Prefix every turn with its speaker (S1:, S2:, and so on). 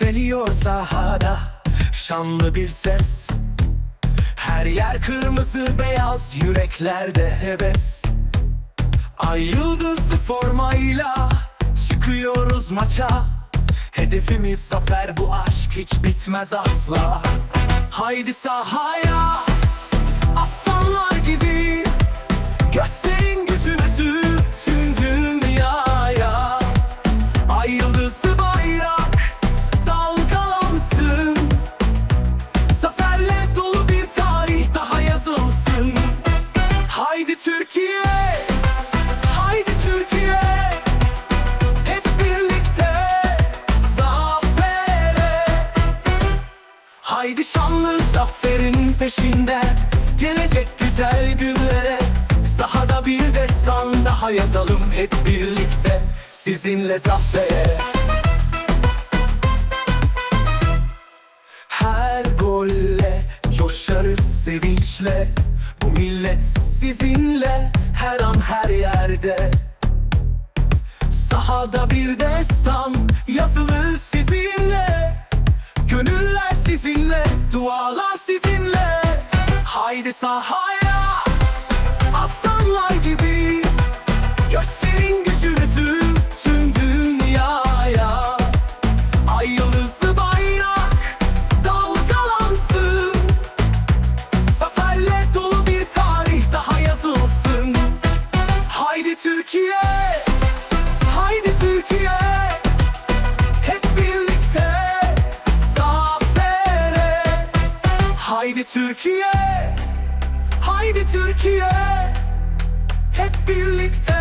S1: Yükseliyor sahada. Şanlı bir ses. Her yer kırmızı beyaz yüreklerde heves. Ay yıldızlı formayla çıkıyoruz maça. Hedefimiz zafer bu aşk hiç bitmez asla. Haydi sahaya aslanlar Haydi şanlı zaferin peşinden Gelecek güzel günlere. Sahada bir destan daha yazalım hep birlikte Sizinle zafere. Her golle coşarız sevinçle Bu millet sizinle her an her yerde. Sahada bir destan dualar sizinle. Haydi sahaya, aslanlar gibi. Gösterin gücünüzü tüm dünyaya. Ay yıldızlı Türkiye, haydi Türkiye. Hep birlikte